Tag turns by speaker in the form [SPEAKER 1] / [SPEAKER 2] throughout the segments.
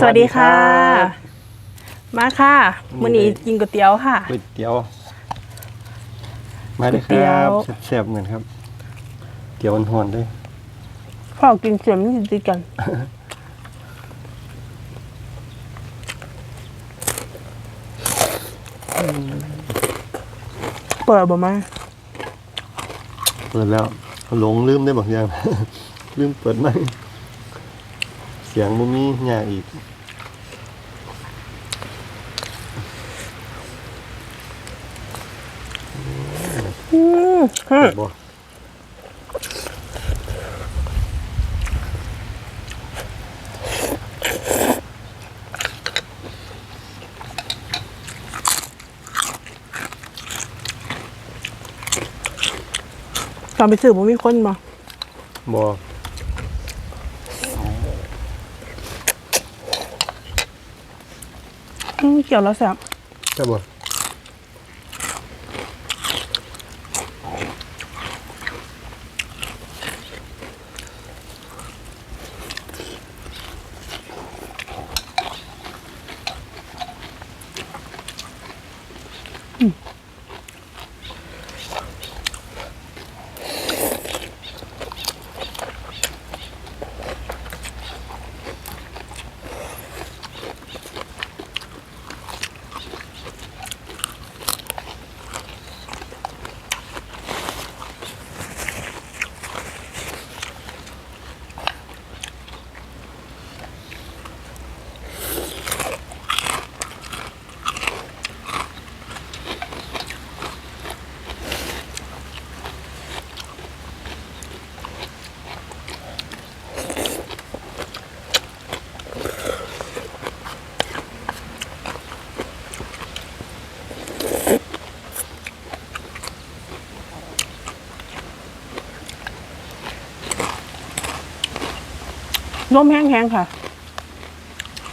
[SPEAKER 1] สวัสดีค่ะ
[SPEAKER 2] รับ
[SPEAKER 1] มาค่ะ
[SPEAKER 2] มื้
[SPEAKER 1] มื้อ
[SPEAKER 2] อนี้
[SPEAKER 1] นี้กินก๋วยเตี๋ยวค่ะ
[SPEAKER 2] ก๋วยเตี๋ยว มาเลยค
[SPEAKER 1] ก๋วยเตี๋
[SPEAKER 2] รั
[SPEAKER 1] ย
[SPEAKER 2] บ
[SPEAKER 1] ว
[SPEAKER 2] แซ่บๆเหมือนครับ เตี๋ยวหอนๆด้วย
[SPEAKER 1] พ่อกินเสียมนติดกัน เปิดบ่มา
[SPEAKER 2] เปิดแล้วหลงลืมได้บางอย่าง ลืมเปิดไหมเสียงมุมียากอีก
[SPEAKER 1] อืมฮะ
[SPEAKER 2] เปิดบ่
[SPEAKER 1] ตอนไปซื้อบ่มีคนบ่
[SPEAKER 2] บ่
[SPEAKER 1] อืม เกี่ยวแล้วแซ่บ
[SPEAKER 2] ใช่บ่
[SPEAKER 1] ร่มแห้งๆค่ะ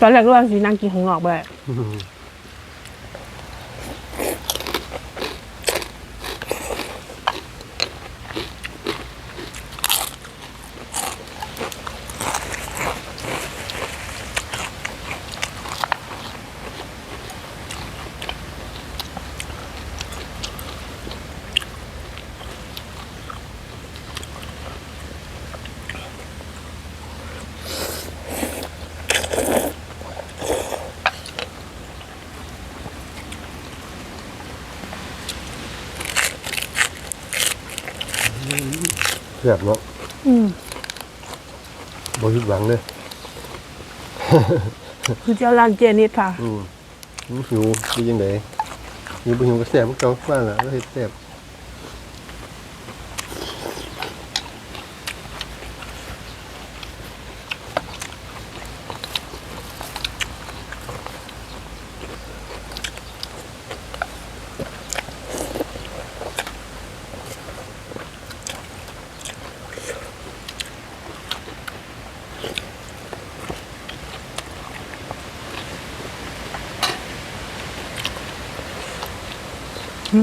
[SPEAKER 1] ตอนแรกรู้ว่าสีนางกินของนอกไป
[SPEAKER 2] ซ่บเนาะ
[SPEAKER 1] อืม
[SPEAKER 2] บ่ผิดหวังเลย
[SPEAKER 1] คือเจ้าร้านเจนิดค่ะ
[SPEAKER 2] อืมหิวดีจังไดหิวบ่หิวก็แซ่บพวกเก่าว่าล่ะก็เฮ็ดแซ่บ
[SPEAKER 1] อื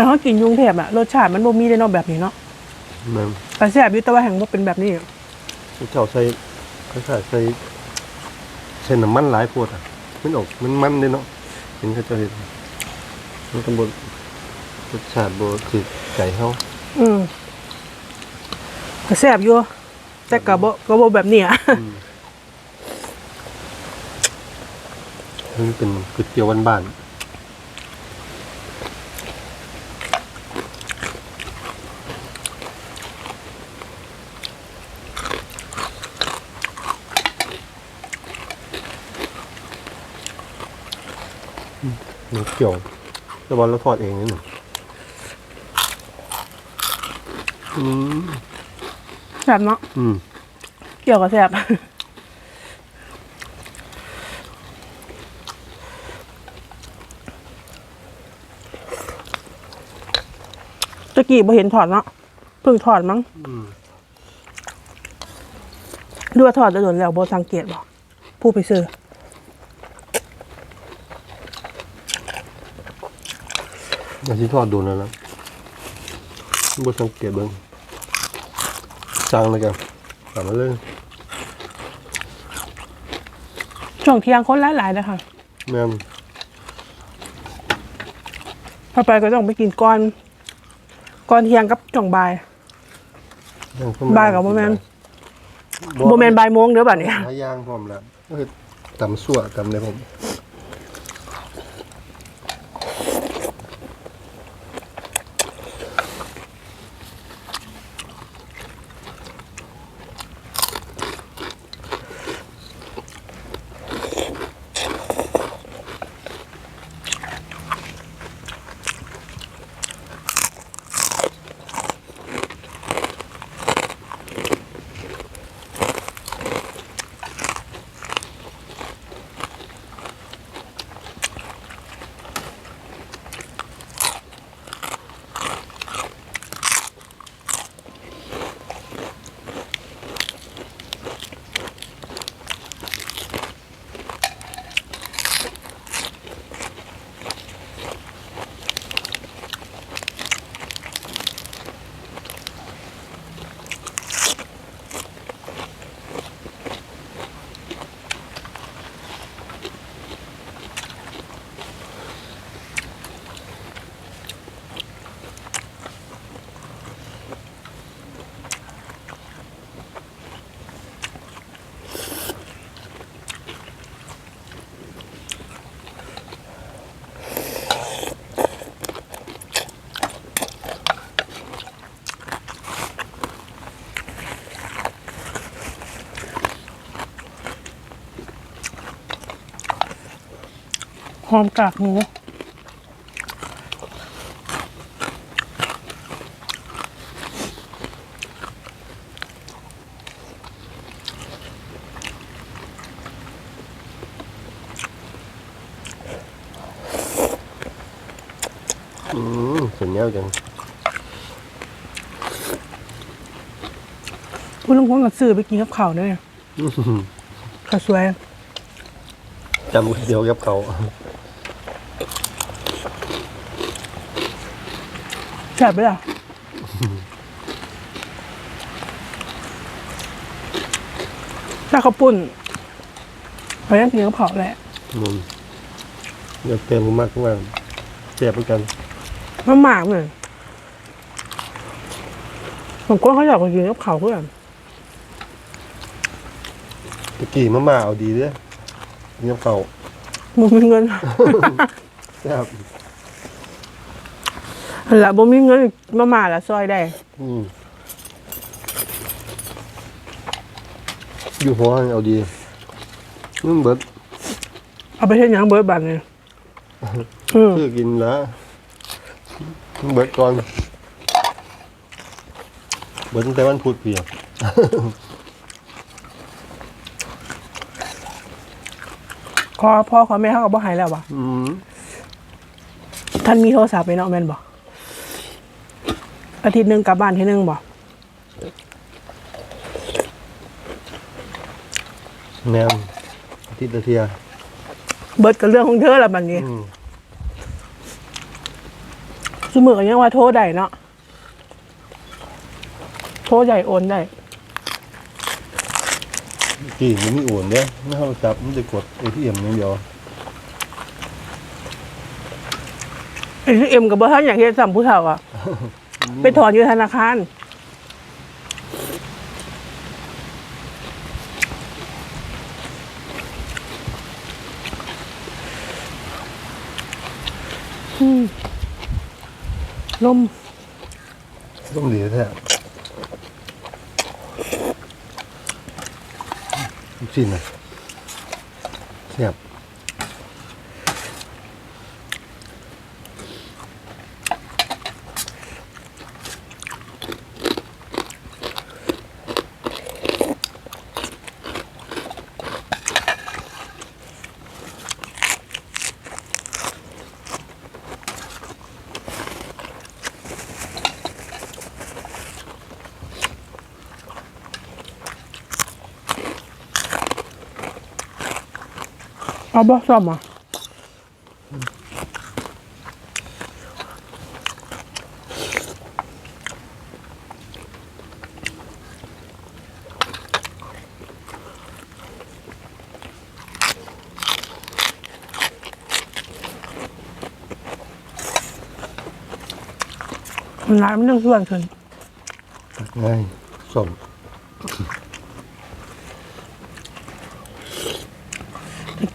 [SPEAKER 1] มให้เขากินยุงเทพอะรสชาติมันบ่มีได้เนอกแบบนี้เนาะ
[SPEAKER 2] แม่น
[SPEAKER 1] แต่แซ่บอยู่แต่ว่าแห่งว่าเป็นแบบนี้
[SPEAKER 2] เจ้าใส่คล้ายๆใส่ใส่น้ำมันหลายโพดอะมันออกมันมันเด้เนาะเห็นเขาเจ้าเฮ็ดมันก็บ่รสชาติบ่ถือใจเฮา
[SPEAKER 1] อืมก็แซ่บอยู่แต่ก็บ่ก็บ่แบบนี้อะ
[SPEAKER 2] มันเป็นก๋วยเตี๋ยวบ้านๆ มมันเกี่ยวแต่บอลเราทอดเองนี่หนึ่งอืม
[SPEAKER 1] แซ่บเนาะ
[SPEAKER 2] อืม
[SPEAKER 1] เกี่ยวกับแซ่บตะกี้บ่เห็นถอดเนาะเพิ่งถอดมั้ง
[SPEAKER 2] อืม
[SPEAKER 1] ดูว่าถอดจะโดนแล้วบ่สังเกตบ่ผู้ไปซื้อ
[SPEAKER 2] อาชีพทอดโดนแล้วนะบ่สังเกตเบิ่งสั่งเลยกันกลับมาเลย
[SPEAKER 1] ช่วงเที่ยงคนหลายๆนะคะ
[SPEAKER 2] แม่น
[SPEAKER 1] พอไปก็ต้องไปกินก้อนก้อนเที่ยงกับช่วงบ่าย
[SPEAKER 2] ยังเข้
[SPEAKER 1] บ่ายกับบ่แม่นบ่แม่นบ่ายโมงเด้อบัดนี้
[SPEAKER 2] หลายอย่างพร้อมแล้วก็คือตำสั่วตำเลยผม
[SPEAKER 1] หอมกากหมู
[SPEAKER 2] อืมเสร็จแล้วจัง
[SPEAKER 1] คุณลุงพงกับซื้อไปกินกับข้าวเด้อ
[SPEAKER 2] อื้อหือ
[SPEAKER 1] ข้าวสวย
[SPEAKER 2] จำก๋วยเดียวกับเขา
[SPEAKER 1] แซ่บไปล่ะถ้าข้าวปุ้นไปยังกินกับข้าวแหละ
[SPEAKER 2] อืมเดี๋ยวเต็มมากมากเจ็บเหมือนกัน
[SPEAKER 1] มันหมากเลยบางคนเขาอยากไปกินกับข้าวเพื่อน
[SPEAKER 2] ตะกี้มาม่าเอาดีเด้อ เงียบเขา
[SPEAKER 1] บ่มีเงิน
[SPEAKER 2] แซ่บ
[SPEAKER 1] หั่นละบ่มีเงินมาม่าละซอยได้
[SPEAKER 2] อืมอยู่หัวเอาดีมึงเบิด
[SPEAKER 1] เอาไปเฮ็ดหยังเบิดบัดนี่อืม
[SPEAKER 2] ซื้อกินแล้วมึงเบิดก่อนเบิดตั้งแต่วันพุธเพีย
[SPEAKER 1] ขอพ่อขอแม่เขาก็บ่ให้แล้วว่ะ
[SPEAKER 2] อืม
[SPEAKER 1] ท่านมีโทรศัพท์ไปเนาะแม่นบ่อาทิตย์หนึงกลับบ้านทีหนึงบ่
[SPEAKER 2] แนมอาทิตย์ละเทีย
[SPEAKER 1] เบิดกับเรื่องของเธอละบัดนี้
[SPEAKER 2] อืม
[SPEAKER 1] ซุมื้อก็ยังว่าโทรได้เนาะโทรใหญ่โอนได้
[SPEAKER 2] กี่มันมีโอนเด้ไม่เข้าจับมันจะกด ATM อย่างเดียว
[SPEAKER 1] ไอ้ที่เอ็มกับบ่ทันอยากเฮ็ดซ้ํผู้เฒ่าอะ ไปถอนอยู่ธนาคารอืมลม
[SPEAKER 2] ต้องดีแท้ สิ้นนะแซ่บ
[SPEAKER 1] เอาบ่ซ่อมอะมันร้ายมันต้องส่วนขึ้น
[SPEAKER 2] ง่ายส่ง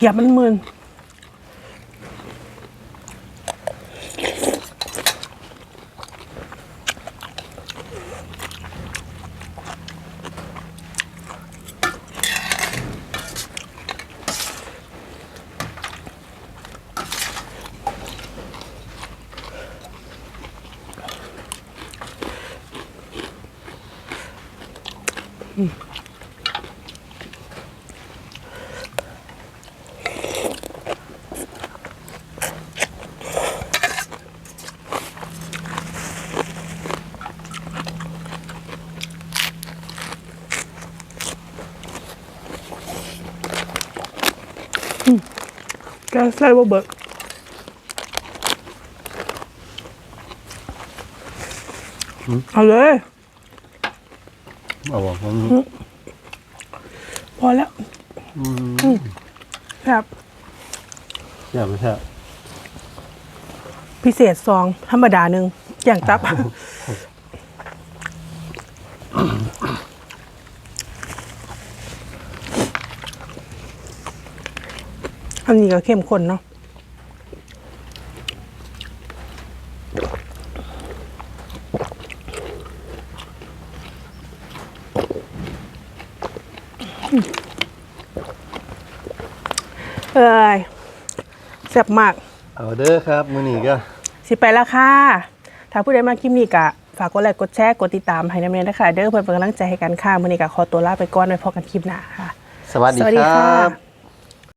[SPEAKER 1] อย่ามันมึน แกใส่บ่เบิกเอาเลย
[SPEAKER 2] เอาบอกว่า
[SPEAKER 1] พอแล้ว
[SPEAKER 2] อืม
[SPEAKER 1] ครับ
[SPEAKER 2] อย่าไม่ใช่
[SPEAKER 1] พิเศษซอง ธรรมดาหนึ่งอย่างตับ อันนี้ก็เข้มข้นเนาะอืมเอ้ยแซ่บมาก
[SPEAKER 2] เอาเด้อครับมื้อนี้ก็
[SPEAKER 1] สิไปแล้วค่ะ ถ้าผู้ใดมาคลิปนี้กะ ฝากกดไลค์กดแชร์ กดติดตามให้น้ำเนียนนะคะเด้อเพื่อเป็นกำลังใจให้กันค่ะมื่อนี้กะขอตัวลาไปก่อนไว้พอกันคลิปหน้าค่ะ
[SPEAKER 2] สวัสดี
[SPEAKER 1] สวัสดี
[SPEAKER 2] ค
[SPEAKER 1] ค่ะ
[SPEAKER 2] รับ